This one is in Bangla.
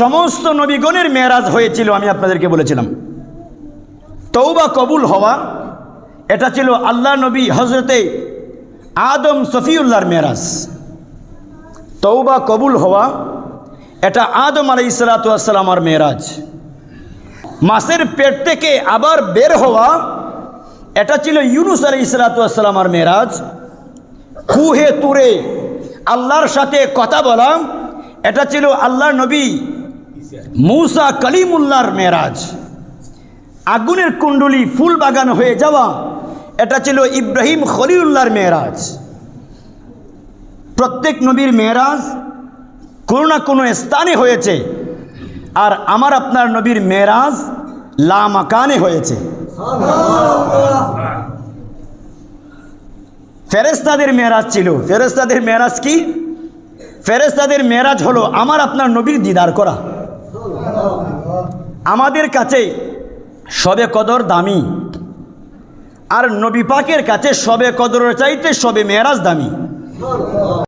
সমস্ত নবীগণের মেয়েরাজ হয়েছিল, আমি আপনাদেরকে বলেছিলাম। তৌবা কবুল হওয়া, এটা ছিল আল্লাহ নবী হজরতে আদম সফিউল্লাহর মেরাজ তৌবা কবুল হওয়া, এটা আদম আলাই সালাতামার মেরাজ মাসের পেট থেকে আবার বের হওয়া, এটা ছিল ইউনুস আলাই সালাতামার মেরাজ কুহে তুরে আল্লাহর সাথে কথা বলা, এটা ছিল আল্লাহ নবী মুসা কলিমুল্লাহর মেরাজ। আগুনের কুণ্ডলি ফুল বাগান হয়ে যাওয়া, এটা ছিল ইব্রাহিম খলিউল্লাহর মেয়েরাজ প্রত্যেক নবীর মেয়েরাজ কোনো না কোনো স্থানে হয়েছে, আর আমার আপনার নবীর মেয়েরাজ লামাকানে হয়েছে। ফেরেস্তাদের মেয়েরাজ ছিল। ফেরেস্তাদের মেয়েরাজ কি? ফেরেস্তাদের মেয়েরাজ হলো আমার আপনার নবীর দিদার করা। আমাদের কাছে সবে কদর দামি। আর নবী পাকের কাছে সবে কদরের চাইতে সবে মেয়েরাজ দামি।